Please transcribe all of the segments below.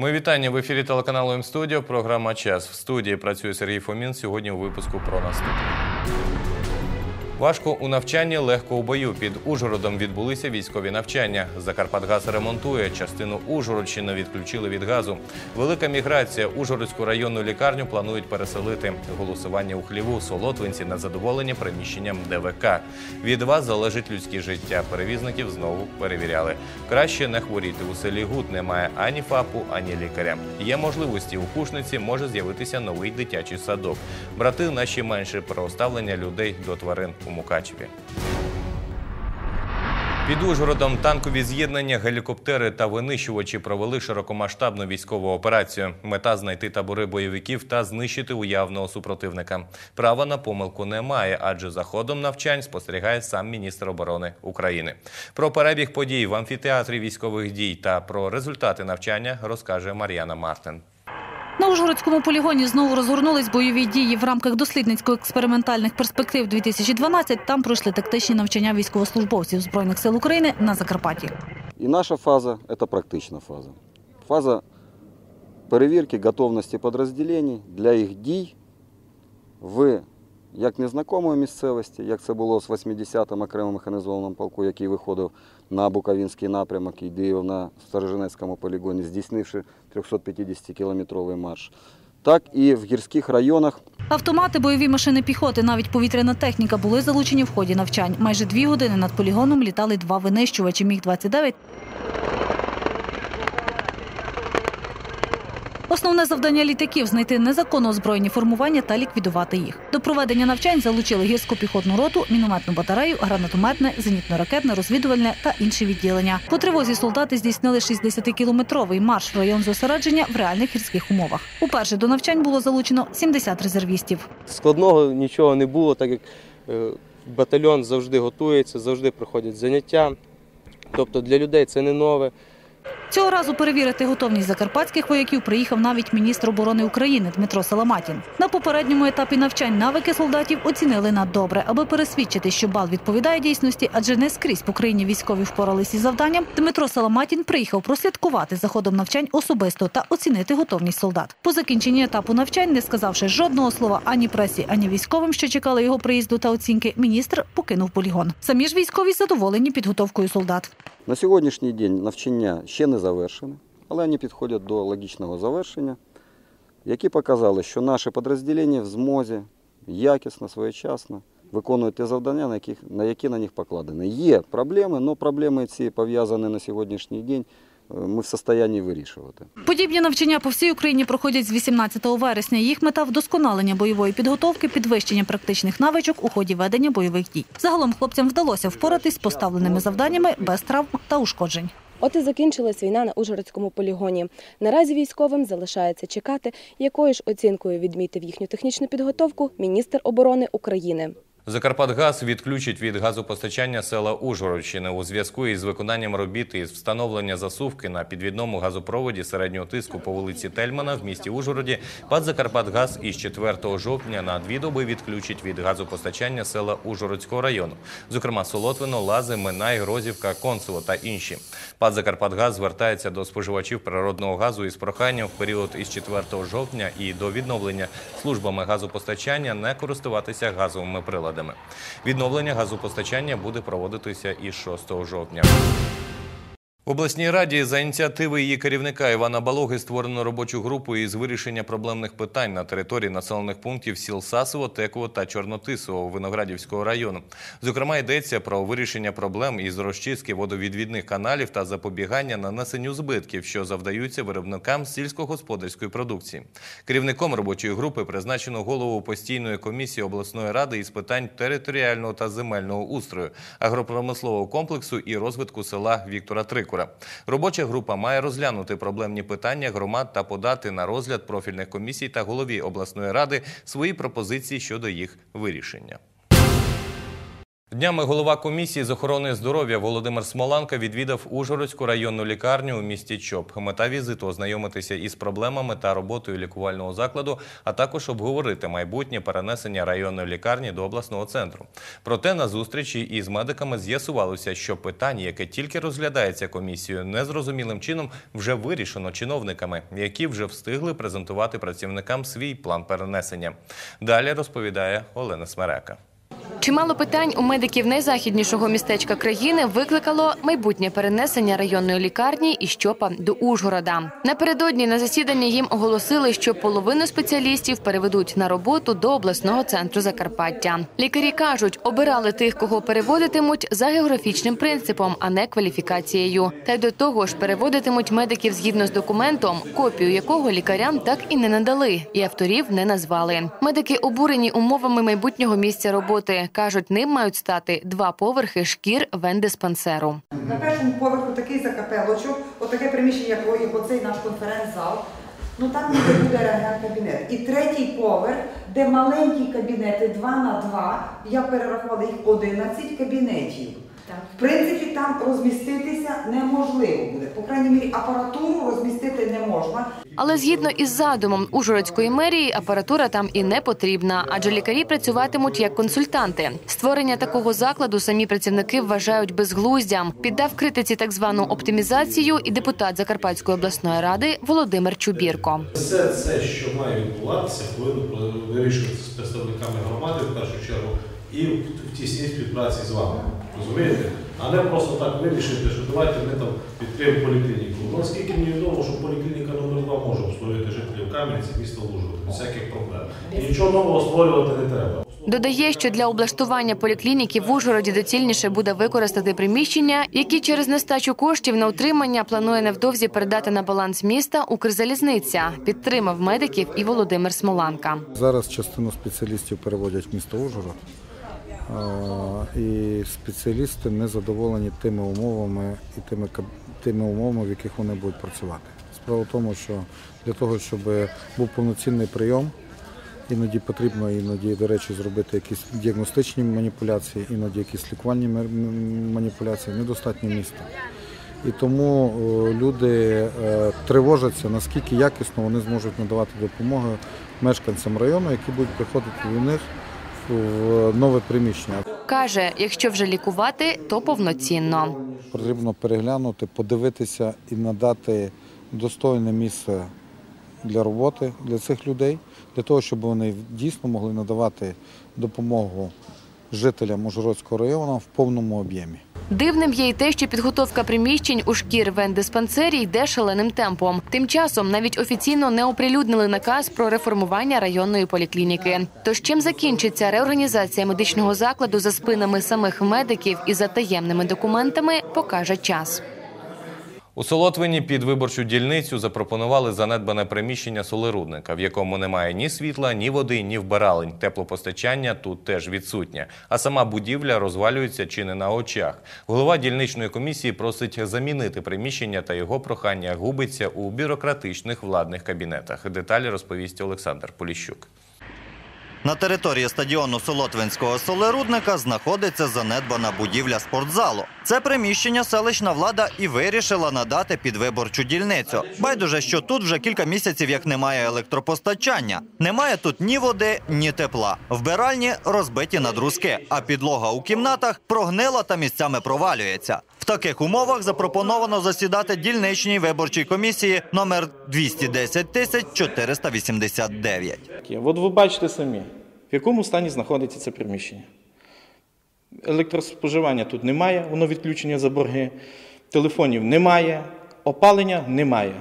Ми вітання в ефірі телеканалу М-студіо. Програма Час в студії працює Сергій Фомін. Сьогодні у випуску про наступне. Важко у навчанні, легко у бою. Під Ужгородом відбулися військові навчання. Закарпатгаз ремонтує. Частину Ужгородщини відключили від газу. Велика міграція. Ужгородську районну лікарню планують переселити. Голосування у хліву. Солотвинці на задоволення приміщенням ДВК. Від вас залежить людське життя. Перевізників знову перевіряли. Краще не хворіти. У селі Гуд немає ані ФАПу, ані лікаря. Є можливості у Кушниці може з'явитися новий дитячий садок. Брати наші менше про ставлення людей до тварин у Мукачеві. Під Ужгородом танкові з'єднання, гелікоптери та винищувачі провели широкомасштабну військову операцію. Мета знайти табори бойовиків та знищити уявного супротивника. Права на помилку немає, адже за ходом навчань спостерігає сам міністр оборони України. Про перебіг подій в амфітеатрі військових дій та про результати навчання розкаже Мар'яна Мартин. На Ужгородському полігоні знову розгорнулись бойові дії в рамках дослідницько-експериментальних перспектив 2012. Там пройшли тактичні навчання військовослужбовців Збройних сил України на Закарпатті. І наша фаза це практична фаза. Фаза перевірки готовності підрозділень для їх дій в як незнакомої місцевості, як це було з 80-м окремим механізованим полку, який виходив на Буковинський напрямок і діяв на Сторожинецькому полігоні, здійснивши 350-кілометровий марш, так і в гірських районах. Автомати, бойові машини піхоти, навіть повітряна техніка були залучені в ході навчань. Майже дві години над полігоном літали два винищувачі. Міг-29 Основне завдання літаків знайти незаконно озброєні формування та ліквідувати їх. До проведення навчань залучили гірську піхотну роту, мінометну батарею, гранатометне, зенітно-ракетне, розвідувальне та інші відділення. По тривозі солдати здійснили 60-кілометровий марш в район зосередження в реальних гірських умовах. Уперше до навчань було залучено 70 резервістів. Складного нічого не було, так як е, батальйон завжди готується, завжди проходять заняття. Тобто для людей це не нове. Цього разу перевірити готовність закарпатських вояків приїхав навіть міністр оборони України Дмитро Саламатін. На попередньому етапі навчань навики солдатів оцінили наддобре, аби пересвідчити, що бал відповідає дійсності, адже не скрізь по країні військові впоралися із завданням. Дмитро Саламатін приїхав прослідкувати за ходом навчань особисто та оцінити готовність солдат. По закінченні етапу навчань, не сказавши жодного слова ані пресі, ані військовим, що чекали його приїзду та оцінки, міністр покинув полігон. Самі ж військові задоволені підготовкою солдат. На сьогоднішній день навчання ще не завершені, але вони підходять до логічного завершення, які показали, що наше підрозділення в змозі якісно, своєчасно виконують ті завдання, на, яких, на які на них покладені. Є проблеми, але проблеми ці пов'язані на сьогоднішній день. е, Ми в стані вирішувати. Подібні навчання по всій Україні проходять з 18 вересня. Їх мета вдосконалення бойової підготовки, підвищення практичних навичок у ході ведення бойових дій. Загалом хлопцям вдалося впоратись з поставленими завданнями без травм та ушкоджень. От і закінчилась війна на Ужгородському полігоні. Наразі військовим залишається чекати, якою ж оцінкою відмітив їхню технічну підготовку міністр оборони України. Закарпатгаз відключить від газопостачання села Ужгородщини у зв'язку із виконанням робіт із встановлення засувки на підвідному газопроводі середнього тиску по вулиці Тельмана в місті Ужгороді. ПАД «Закарпатгаз» із 4 жовтня на дві доби відключить від газопостачання села Ужгородського району, зокрема Солотвино, Лази, Минай, Грозівка, Консуло та інші. ПАД «Закарпатгаз» звертається до споживачів природного газу із проханням в період із 4 жовтня і до відновлення службами газопостачання не користуватися газовими приладами. Відновлення газопостачання буде проводитися і 6 жовтня. В обласній раді за ініціативи її керівника Івана Балоги створено робочу групу із вирішення проблемних питань на території населених пунктів сіл Сасово, Теково та Чорнотисово Виноградівського району. Зокрема, йдеться про вирішення проблем із розчистки водовідвідних каналів та запобігання нанесенню збитків, що завдаються виробникам сільськогосподарської продукції. Керівником робочої групи призначено голову постійної комісії обласної ради із питань територіального та земельного устрою, агропромислового комплексу і розвитку села Віктора Трикура. Робоча група має розглянути проблемні питання громад та подати на розгляд профільних комісій та голові обласної ради свої пропозиції щодо їх вирішення. Днями голова комісії з охорони здоров'я Володимир Смоланка відвідав Ужгородську районну лікарню у місті Чоп. Мета візиту ознайомитися із проблемами та роботою лікувального закладу, а також обговорити майбутнє перенесення районної лікарні до обласного центру. Проте на зустрічі із медиками з'ясувалося, що питання, яке тільки розглядається комісією, незрозумілим чином вже вирішено чиновниками, які вже встигли презентувати працівникам свій план перенесення. Далі розповідає Олена Смерека. Чимало питань у медиків найзахіднішого містечка країни викликало майбутнє перенесення районної лікарні із Чопа до Ужгорода. Напередодні на засіданні їм оголосили, що половину спеціалістів переведуть на роботу до обласного центру Закарпаття. Лікарі кажуть, обирали тих, кого переводитимуть за географічним принципом, а не кваліфікацією. Та й до того ж переводитимуть медиків згідно з документом, копію якого лікарям так і не надали, і авторів не назвали. Медики обурені умовами майбутнього місця роботи. Кажуть, ним мають стати два поверхи шкір вендиспансеру. На першому поверху такий закапелочок, отаке приміщення, як оцей наш конференц-зал. Ну там буде рентген-кабінет. І третій поверх, де маленькі кабінети 2 на 2, я перерахувала їх 11 кабінетів. В принципі, там розміститися неможливо буде. По крайній мірі, апаратуру розмістити не можна. Але згідно із задумом Ужгородської мерії, апаратура там і не потрібна, адже лікарі працюватимуть як консультанти. Створення такого закладу самі працівники вважають безглуздям. Піддав критиці так звану оптимізацію і депутат Закарпатської обласної ради Володимир Чубірко. Все це, що має відбуватися, повинно вирішуватися з представниками громади в першу чергу і в тісній співпраці з вами. Розумієте? А не просто так вирішити, що давайте ми там відкриємо поліклініку. Ну, наскільки мені відомо, що поліклініка номер 2 може обслуговувати жителів Кам'янці, міста Ужгород, без всяких проблем. І нічого нового створювати не треба. Додає, що для облаштування поліклініки в Ужгороді доцільніше буде використати приміщення, які через нестачу коштів на утримання планує невдовзі передати на баланс міста Укрзалізниця. Підтримав медиків і Володимир Смоланка. Зараз частину спеціалістів переводять в місто Ужгород, і спеціалісти не задоволені тими умовами і тими, тими умовами, в яких вони будуть працювати. Справа в тому, що для того, щоб був повноцінний прийом, іноді потрібно іноді, до речі, зробити якісь діагностичні маніпуляції, іноді якісь лікувальні маніпуляції, недостатньо міста. І тому люди е, тривожаться, наскільки якісно вони зможуть надавати допомогу мешканцям району, які будуть приходити до них в нове приміщення. Каже, якщо вже лікувати, то повноцінно. Потрібно переглянути, подивитися і надати достойне місце для роботи для цих людей, для того, щоб вони дійсно могли надавати допомогу жителям Ужгородського району в повному об'ємі. Дивним є й те, що підготовка приміщень у шкір вендиспансері йде шаленим темпом. Тим часом навіть офіційно не оприлюднили наказ про реформування районної поліклініки. Тож чим закінчиться реорганізація медичного закладу за спинами самих медиків і за таємними документами, покаже час. У Солотвині під виборчу дільницю запропонували занедбане приміщення солерудника, в якому немає ні світла, ні води, ні вбиралень. Теплопостачання тут теж відсутнє. А сама будівля розвалюється чи не на очах. Голова дільничної комісії просить замінити приміщення та його прохання губиться у бюрократичних владних кабінетах. Деталі розповість Олександр Поліщук. На території стадіону Солотвинського солерудника знаходиться занедбана будівля спортзалу. Це приміщення селищна влада і вирішила надати під виборчу дільницю. Байдуже, що тут вже кілька місяців як немає електропостачання. Немає тут ні води, ні тепла. Вбиральні розбиті на друзки, а підлога у кімнатах прогнила та місцями провалюється. Таких умовах запропоновано засідати дільничній виборчій комісії номер 210 тисяч 489. От ви бачите самі, в якому стані знаходиться це приміщення. Електроспоживання тут немає, воно відключення за борги, телефонів немає, опалення немає.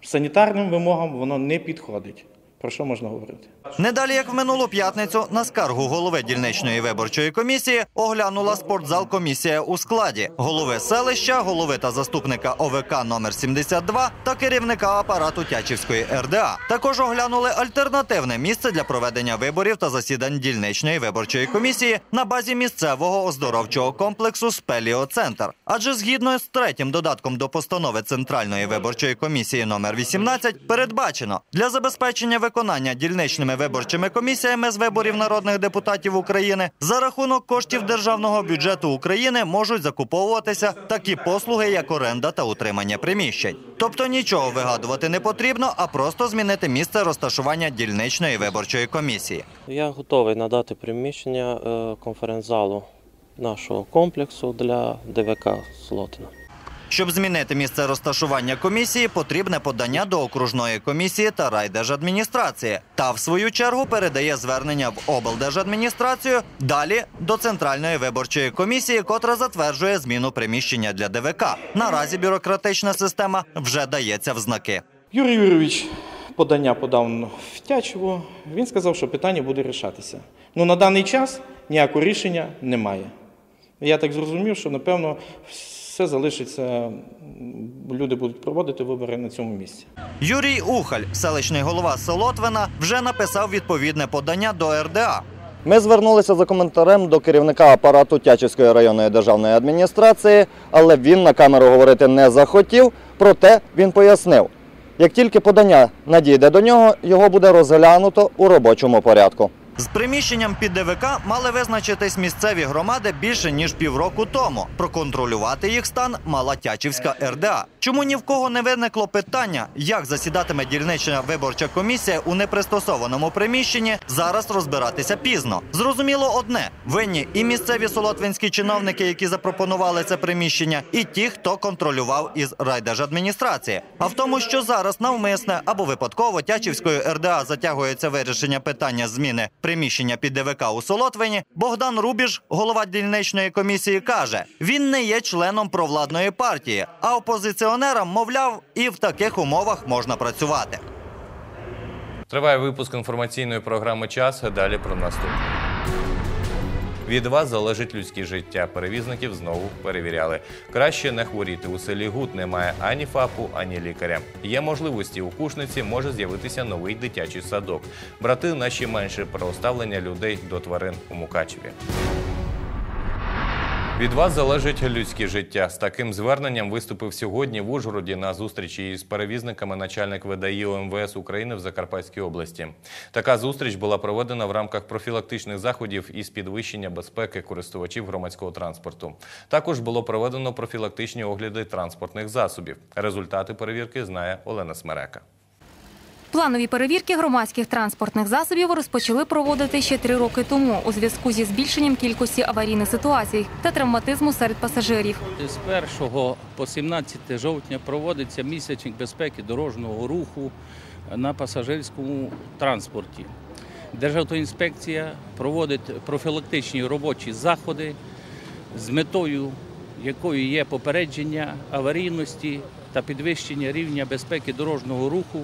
Санітарним вимогам воно не підходить. Про що можна говорити? Не далі, як в минулу п'ятницю, на скаргу голови дільничної виборчої комісії оглянула спортзал комісія у складі голови селища, голови та заступника ОВК номер 72 та керівника апарату Тячівської РДА. Також оглянули альтернативне місце для проведення виборів та засідань дільничної виборчої комісії на базі місцевого оздоровчого комплексу Спеліоцентр. Адже згідно з третім додатком до постанови Центральної виборчої комісії номер 18 передбачено для забезпечення виконання дільничними виборчими комісіями з виборів народних депутатів України за рахунок коштів державного бюджету України можуть закуповуватися такі послуги, як оренда та утримання приміщень. Тобто нічого вигадувати не потрібно, а просто змінити місце розташування дільничної виборчої комісії. Я готовий надати приміщення е, конференц-залу нашого комплексу для ДВК Солотина. Щоб змінити місце розташування комісії, потрібне подання до окружної комісії та райдержадміністрації. Та, в свою чергу, передає звернення в облдержадміністрацію, далі до центральної виборчої комісії, котра затверджує зміну приміщення для ДВК. Наразі бюрократична система вже дається в знаки. Юрій Юрійович подання подав в Тячево. Він сказав, що питання буде рішатися. Ну на даний час ніякого рішення немає. Я так зрозумів, що напевно все залишиться. Люди будуть проводити вибори на цьому місці. Юрій Ухаль, селищний голова Солотвина, вже написав відповідне подання до РДА. Ми звернулися за коментарем до керівника апарату Тячівської районної державної адміністрації, але він на камеру говорити не захотів. Проте він пояснив, як тільки подання надійде до нього, його буде розглянуто у робочому порядку. З приміщенням під ДВК мали визначитись місцеві громади більше ніж півроку тому. Проконтролювати їх стан мала Тячівська РДА. Чому ні в кого не виникло питання, як засідатиме дільнична виборча комісія у непристосованому приміщенні, зараз розбиратися пізно. Зрозуміло одне: винні і місцеві солотвинські чиновники, які запропонували це приміщення, і ті, хто контролював із райдержадміністрації. А в тому, що зараз навмисне або випадково Тячівською РДА затягується вирішення питання зміни приміщення під ДВК у Солотвині, Богдан Рубіж, голова дільничної комісії, каже: він не є членом провладної партії, а опозиціонерам, мовляв, і в таких умовах можна працювати. Триває випуск інформаційної програми Час. Далі про наступне. Від вас залежить людське життя. Перевізників знову перевіряли. Краще не хворіти. У селі Гуд немає ані ФАПу, ані лікаря. Є можливості у Кушниці може з'явитися новий дитячий садок. Брати наші менше про ставлення людей до тварин у Мукачеві. Від вас залежить людське життя. З таким зверненням виступив сьогодні в Ужгороді на зустрічі із перевізниками начальник ВДАІ ОМВС України в Закарпатській області. Така зустріч була проведена в рамках профілактичних заходів із підвищення безпеки користувачів громадського транспорту. Також було проведено профілактичні огляди транспортних засобів. Результати перевірки знає Олена Смерека. Планові перевірки громадських транспортних засобів розпочали проводити ще три роки тому у зв'язку зі збільшенням кількості аварійних ситуацій та травматизму серед пасажирів. З 1 по 17 жовтня проводиться місячник безпеки дорожнього руху на пасажирському транспорті. Державтоінспекція проводить профілактичні робочі заходи з метою, якою є попередження аварійності та підвищення рівня безпеки дорожнього руху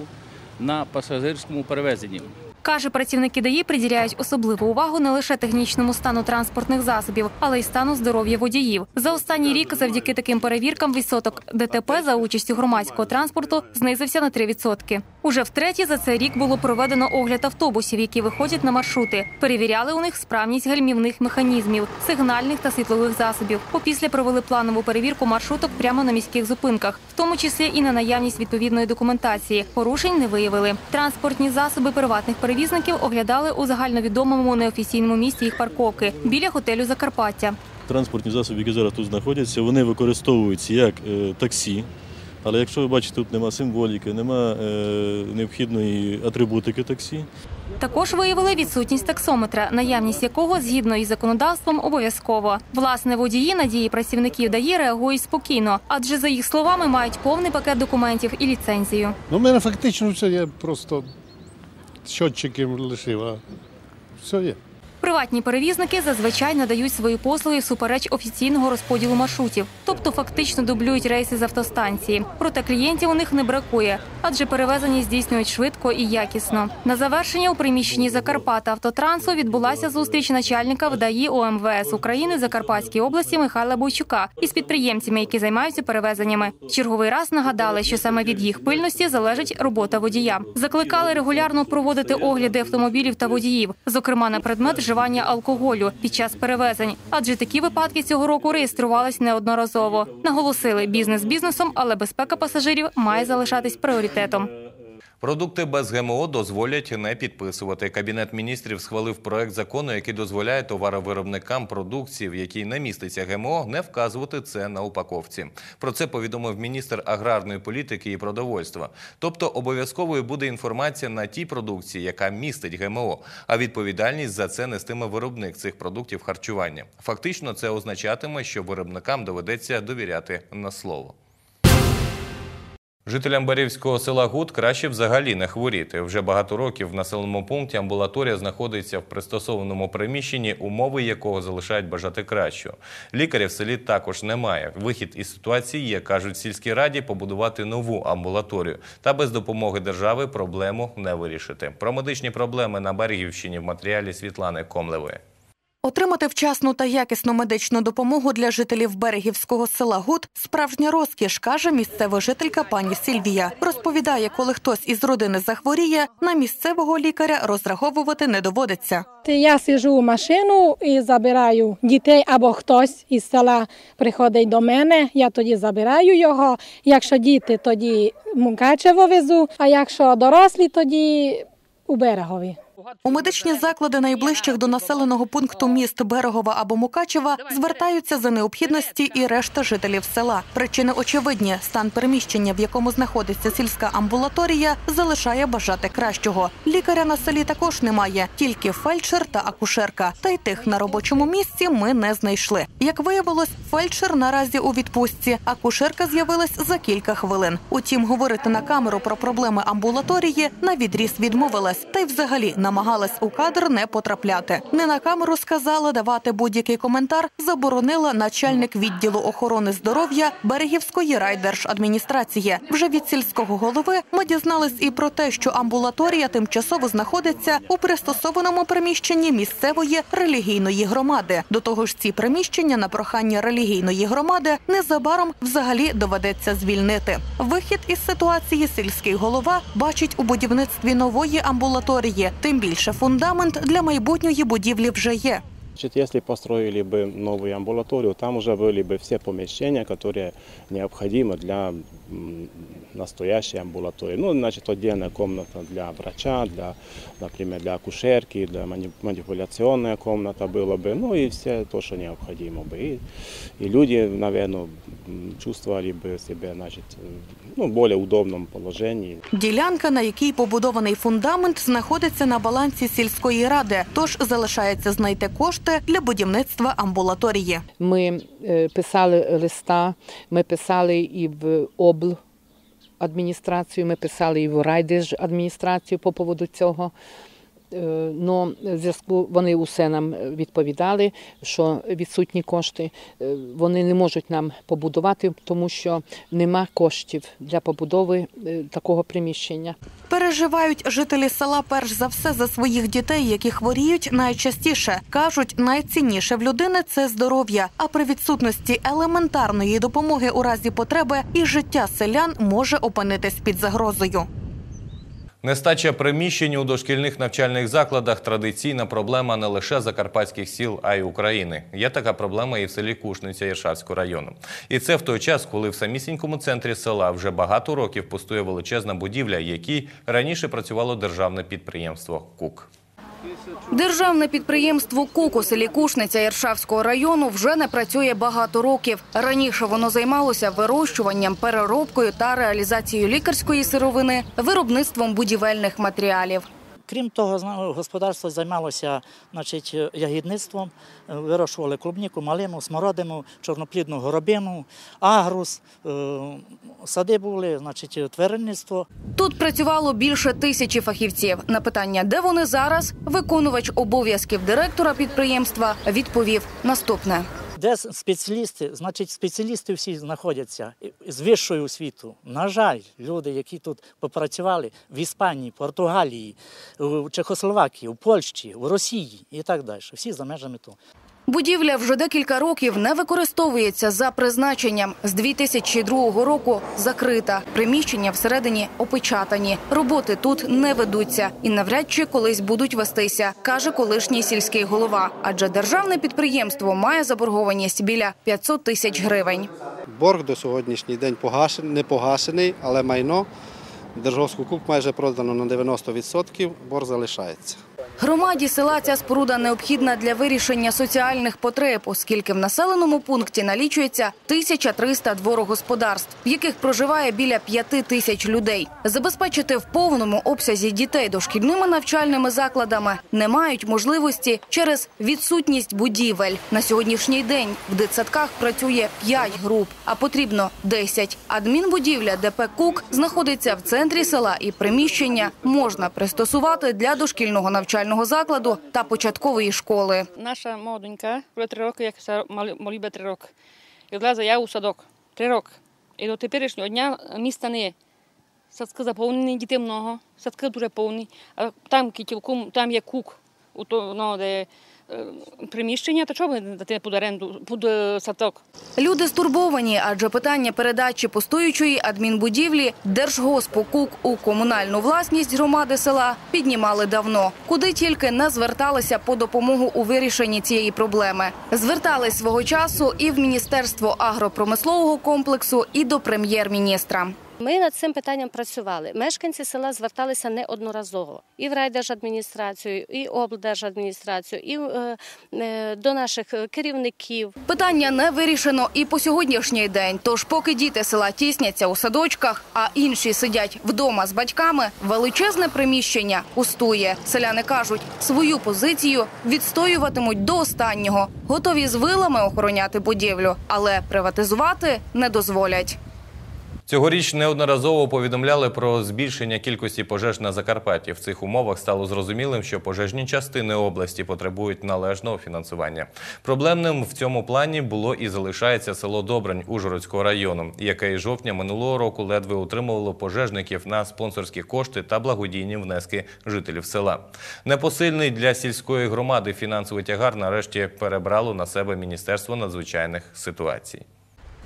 на пасажирському перевезенні. Каже, працівники ДАІ приділяють особливу увагу не лише технічному стану транспортних засобів, але й стану здоров'я водіїв. За останній рік, завдяки таким перевіркам, відсоток ДТП за участю громадського транспорту знизився на 3%. Уже втретє за цей рік було проведено огляд автобусів, які виходять на маршрути. Перевіряли у них справність гальмівних механізмів, сигнальних та світлових засобів. Опісля провели планову перевірку маршруток прямо на міських зупинках, в тому числі і на наявність відповідної документації. Порушень не виявили. Транспортні засоби приватних перевізників оглядали у загальновідомому неофіційному місці їх парковки біля готелю Закарпаття. Транспортні засоби, які зараз тут знаходяться, вони використовуються як е, таксі. Але якщо ви бачите, тут нема символіки, нема е, необхідної атрибутики таксі. Також виявили відсутність таксометра, наявність якого згідно із законодавством обов'язково. Власне, водії надії працівників ДАІ реагують спокійно, адже за їх словами мають повний пакет документів і ліцензію. Ну, у мене фактично все є просто щотчики лишив, все є. Приватні перевізники зазвичай надають свої послуги всупереч офіційного розподілу маршрутів, тобто фактично дублюють рейси з автостанції. Проте клієнтів у них не бракує, адже перевезення здійснюють швидко і якісно. На завершення у приміщенні Закарпата автотрансу відбулася зустріч начальника ВДАІ ОМВС України Закарпатській області Михайла Бойчука із підприємцями, які займаються перевезеннями. Черговий раз нагадали, що саме від їх пильності залежить робота водія. Закликали регулярно проводити огляди автомобілів та водіїв, зокрема на предмет вживання алкоголю під час перевезень, адже такі випадки цього року реєструвались неодноразово. Наголосили бізнес бізнесом, але безпека пасажирів має залишатись пріоритетом. Продукти без ГМО дозволять не підписувати. Кабінет міністрів схвалив проект закону, який дозволяє товаровиробникам продукції, в якій не міститься ГМО, не вказувати це на упаковці. Про це повідомив міністр аграрної політики і продовольства. Тобто обов'язковою буде інформація на тій продукції, яка містить ГМО, а відповідальність за це нестиме виробник цих продуктів харчування. Фактично, це означатиме, що виробникам доведеться довіряти на слово. Жителям Барівського села Гуд краще взагалі не хворіти. Вже багато років в населеному пункті амбулаторія знаходиться в пристосованому приміщенні, умови якого залишають бажати кращого. Лікаря в селі також немає. Вихід із ситуації є, кажуть сільській раді, побудувати нову амбулаторію. Та без допомоги держави проблему не вирішити. Про медичні проблеми на Берегівщині в матеріалі Світлани Комлевої. Отримати вчасну та якісну медичну допомогу для жителів берегівського села Гуд – справжня розкіш, каже місцева жителька пані Сільвія. Розповідає, коли хтось із родини захворіє, на місцевого лікаря розраховувати не доводиться. Я сижу в машину і забираю дітей або хтось із села приходить до мене. Я тоді забираю його. Якщо діти, тоді Мукачево везу, а якщо дорослі, тоді у берегові. У медичні заклади найближчих до населеного пункту міст Берегова або Мукачева звертаються за необхідності і решта жителів села. Причини очевидні: стан переміщення, в якому знаходиться сільська амбулаторія, залишає бажати кращого. Лікаря на селі також немає, тільки фельдшер та акушерка. Та й тих на робочому місці ми не знайшли. Як виявилось, фельдшер наразі у відпустці. Акушерка з'явилась за кілька хвилин. Утім, говорити на камеру про проблеми амбулаторії на відріз відмовилась, та й взагалі намагалась у кадр не потрапляти. Не на камеру сказала давати будь-який коментар. Заборонила начальник відділу охорони здоров'я Берегівської райдержадміністрації. Вже від сільського голови ми дізнались і про те, що амбулаторія тимчасово знаходиться у пристосованому приміщенні місцевої релігійної громади. До того ж, ці приміщення на прохання релігійної громади незабаром взагалі доведеться звільнити. Вихід із ситуації сільський голова бачить у будівництві нової амбулаторії. Тим більше фундамент для майбутньої будівлі вже є. Значит, если построили бы новую амбулаторию, там уже были бы все помещения, которые необходимы для м, настоящей амбулатории. Ну, значит, отдельная комната для врача, для, например, для акушерки, для мани- манипуляционная комната было бы, ну и все то, что необходимо бы. И, и люди, наверное, м, чувствовали бы себя, значит, ну, в более удобном положении. Ділянка, на якій побудований фундамент, знаходиться на балансі сільської ради, тож залишається знайти кошти для будівництва амбулаторії. Ми е, писали листа, ми писали і в обладміністрацію, ми писали і в райдержадміністрацію по поводу цього. Е, Но зв'язку вони усе нам відповідали, що відсутні кошти е, вони не можуть нам побудувати, тому що нема коштів для побудови е, такого приміщення. Переживають жителі села перш за все за своїх дітей, які хворіють найчастіше. Кажуть, найцінніше в людини це здоров'я. А при відсутності елементарної допомоги у разі потреби і життя селян може опинитись під загрозою. Нестача приміщень у дошкільних навчальних закладах традиційна проблема не лише закарпатських сіл, а й України. Є така проблема і в селі Кушниця Іршавського району. І це в той час, коли в самісінькому центрі села вже багато років пустує величезна будівля, якій раніше працювало державне підприємство КУК. Державне підприємство «Кокос» Лікушниця Іршавського району вже не працює багато років. Раніше воно займалося вирощуванням, переробкою та реалізацією лікарської сировини, виробництвом будівельних матеріалів. Крім того, господарство займалося значить, ягідництвом, е, вирощували клубніку, малину, смородину, чорноплідну горобину, агрус, е, сади були, значить, тваринництво. Тут працювало більше тисячі фахівців. На питання, де вони зараз, виконувач обов'язків директора підприємства відповів наступне. Де спеціалісти, значить, спеціалісти всі знаходяться з вищою освіту. На жаль, люди, які тут попрацювали в Іспанії, Португалії, в Чехословакії, в Польщі, в Росії і так далі. Всі за межами тут. Будівля вже декілька років не використовується за призначенням. З 2002 року закрита. Приміщення всередині опечатані. Роботи тут не ведуться і навряд чи колись будуть вестися, каже колишній сільський голова. Адже державне підприємство має заборгованість біля 500 тисяч гривень. Борг до сьогоднішній день погашений, не погашений, але майно Держгоскукуп майже продано на 90%, борг залишається. Громаді села ця споруда необхідна для вирішення соціальних потреб, оскільки в населеному пункті налічується 1300 дворогосподарств, в яких проживає біля 5 тисяч людей. Забезпечити в повному обсязі дітей дошкільними навчальними закладами не мають можливості через відсутність будівель. На сьогоднішній день в дитсадках працює 5 груп, а потрібно 10. Адмінбудівля ДП «Кук» знаходиться в центрі села і приміщення можна пристосувати для дошкільного навчального закладу та початкової школи. Наша молоденька вже три роки, як малі- три роки. І одразу я у садок. Три роки. І до теперішнього дня міста не є. Садки заповнені, дітей много, садки дуже повні. А там кітілком, там є кук, у ну, де приміщення, то чого не дати під оренду, під е, садок? Люди стурбовані, адже питання передачі пустуючої адмінбудівлі Держгоспу КУК у комунальну власність громади села піднімали давно. Куди тільки не зверталися по допомогу у вирішенні цієї проблеми. Звертались свого часу і в Міністерство агропромислового комплексу, і до прем'єр-міністра. Ми над цим питанням працювали. Мешканці села зверталися неодноразово і в райдержадміністрацію, і облдержадміністрацію, і е, е, до наших е, керівників. Питання не вирішено і по сьогоднішній день. Тож, поки діти села тісняться у садочках, а інші сидять вдома з батьками, величезне приміщення пустує. Селяни кажуть, свою позицію відстоюватимуть до останнього, готові з вилами охороняти будівлю, але приватизувати не дозволять. Цьогоріч неодноразово повідомляли про збільшення кількості пожеж на Закарпатті. В цих умовах стало зрозумілим, що пожежні частини області потребують належного фінансування. Проблемним в цьому плані було і залишається село Добрань Ужгородського району, яке із жовтня минулого року ледве утримувало пожежників на спонсорські кошти та благодійні внески жителів села. Непосильний для сільської громади фінансовий тягар нарешті перебрало на себе Міністерство надзвичайних ситуацій.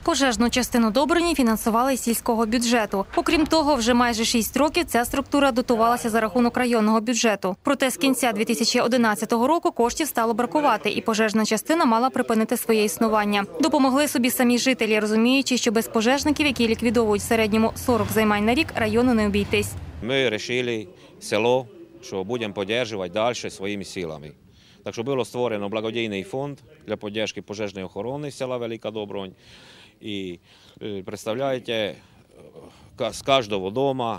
Пожежну частину Добрині фінансували із сільського бюджету. Окрім того, вже майже шість років ця структура дотувалася за рахунок районного бюджету. Проте з кінця 2011 року коштів стало бракувати, і пожежна частина мала припинити своє існування. Допомогли собі самі жителі, розуміючи, що без пожежників, які ліквідовують в середньому 40 займань на рік, району не обійтись. Ми вирішили село, що будемо підтримувати далі своїми силами. Так що було створено благодійний фонд для підтримки пожежної охорони села Велика Добронь. І е, представляєте, е, з кожного дому,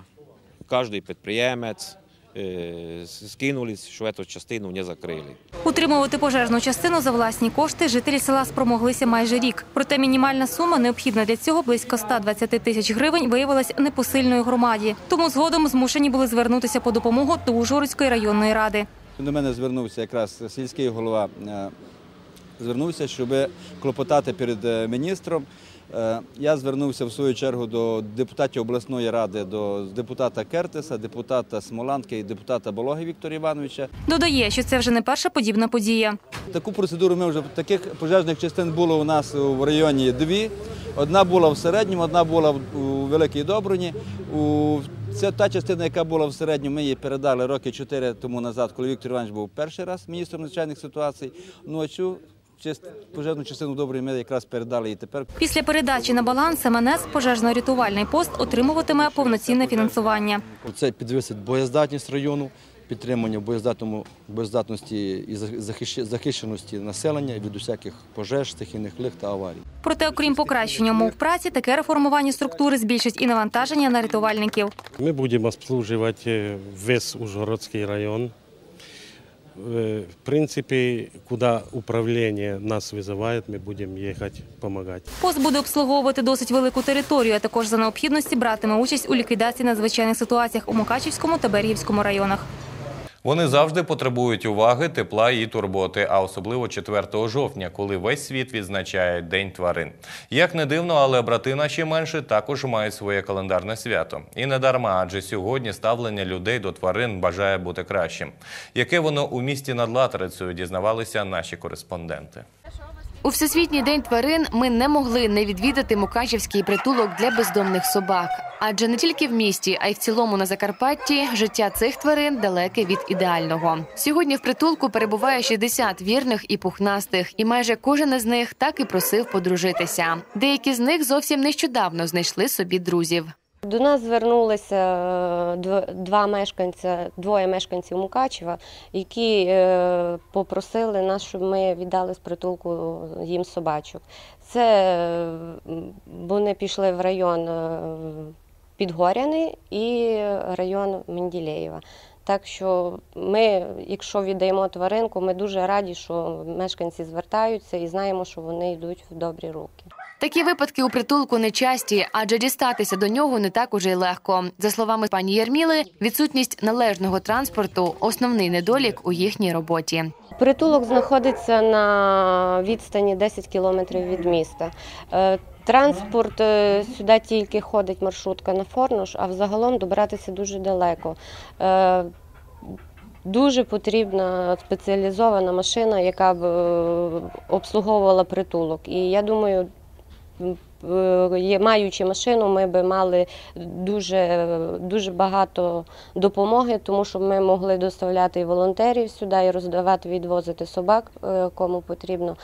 кожен підприємець е, скинулись, що цю частину не закрили. Утримувати пожежну частину за власні кошти жителі села спромоглися майже рік. Проте мінімальна сума, необхідна для цього близько 120 тисяч гривень, виявилась непосильною громаді. Тому згодом змушені були звернутися по допомогу до Ужгородської районної ради. До мене звернувся якраз сільський голова, звернувся, щоб клопотати перед міністром. Е, Я звернувся в свою чергу до депутатів обласної ради, до депутата Кертеса, депутата Смоланки і депутата Бологи Віктора Івановича. Додає, що це вже не перша подібна подія. Таку процедуру ми вже таких пожежних частин було у нас в районі дві. Одна була в середньому, одна була у Великій Добруні. У це та частина, яка була в середньому, ми її передали роки чотири тому назад, коли Віктор Іванович був перший раз міністром надзвичайних ситуацій. Ну а цю част- пожежну частину доброї ми якраз передали і тепер. Після передачі на баланс МНС пожежно-рятувальний пост отримуватиме повноцінне фінансування. Це підвисить боєздатність району, підтримання боєздатному боєздатності і захищ- захищеності населення від усяких пожеж, стихійних лих та аварій. Проте, окрім покращення умов праці, таке реформування структури збільшить і навантаження на рятувальників. Ми будемо обслуживати весь Ужгородський район. Е, В принципі, куди управління нас визиває, ми будемо їхати допомагати. Пост буде обслуговувати досить велику територію, а також за необхідності братиме участь у ліквідації надзвичайних ситуаціях у Мукачівському та Бергівському районах. Вони завжди потребують уваги, тепла і турботи, а особливо 4 жовтня, коли весь світ відзначає День тварин. Як не дивно, але брати наші менші також мають своє календарне свято. І не дарма, адже сьогодні ставлення людей до тварин бажає бути кращим. Яке воно у місті над Латерицею дізнавалися наші кореспонденти. У Всесвітній день тварин ми не могли не відвідати Мукачівський притулок для бездомних собак. Адже не тільки в місті, а й в цілому на Закарпатті життя цих тварин далеке від ідеального. Сьогодні в притулку перебуває 60 вірних і пухнастих, і майже кожен із них так і просив подружитися. Деякі з них зовсім нещодавно знайшли собі друзів. До нас звернулися е, два мешканця, двоє мешканців Мукачева, які е, попросили нас, щоб ми віддали з притулку їм собачок. Це е, вони пішли в район підгоряни і район Менділеєва. Так що ми, якщо віддаємо тваринку, ми дуже раді, що мешканці звертаються і знаємо, що вони йдуть в добрі руки. Такі випадки у притулку нечасті, адже дістатися до нього не так уже й легко. За словами пані Єрміли, відсутність належного транспорту основний недолік у їхній роботі. Притулок знаходиться на відстані 10 кілометрів від міста. Е, Транспорт е, сюди тільки ходить маршрутка на Форнуш, а взагалом добратися дуже далеко. Дуже потрібна спеціалізована машина, яка б е, обслуговувала притулок. І я думаю, е, маючи машину, ми би мали дуже, дуже багато допомоги, тому що ми могли доставляти і волонтерів сюди, і роздавати, відвозити собак, е, кому потрібно.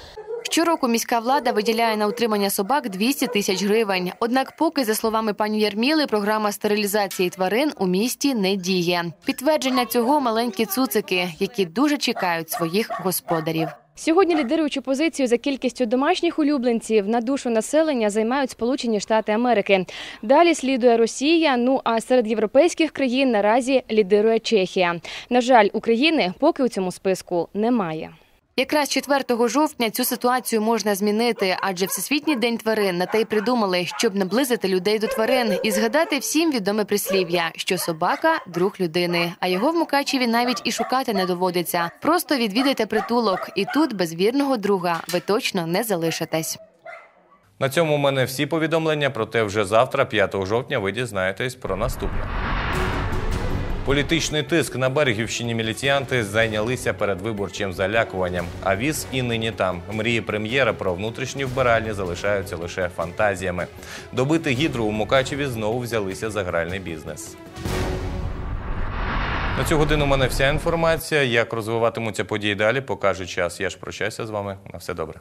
Щороку міська влада виділяє на утримання собак 200 тисяч гривень. Однак, поки, за словами пані Ярміли, програма стерилізації тварин у місті не діє. Підтвердження цього маленькі цуцики, які дуже чекають своїх господарів. Сьогодні лідируючу позицію за кількістю домашніх улюбленців на душу населення займають Сполучені Штати Америки. Далі слідує Росія. Ну а серед європейських країн наразі лідирує Чехія. На жаль, України поки у цьому списку немає. Якраз 4 жовтня цю ситуацію можна змінити, адже Всесвітній день тварин на те й придумали, щоб наблизити людей до тварин і згадати всім відоме прислів'я, що собака друг людини. А його в Мукачеві навіть і шукати не доводиться. Просто відвідайте притулок, і тут без вірного друга ви точно не залишитесь. На цьому у мене всі повідомлення, проте вже завтра, 5 жовтня, ви дізнаєтесь про наступне. Політичний тиск на Берегівщині міліціянти зайнялися передвиборчим залякуванням. А віз і нині там. Мрії прем'єра про внутрішні вбиральні залишаються лише фантазіями. Добити гідру у Мукачеві знову взялися за гральний бізнес. На цю годину у мене вся інформація. Як розвиватимуться події далі, покаже час. Я ж прощаюся з вами. На все добре.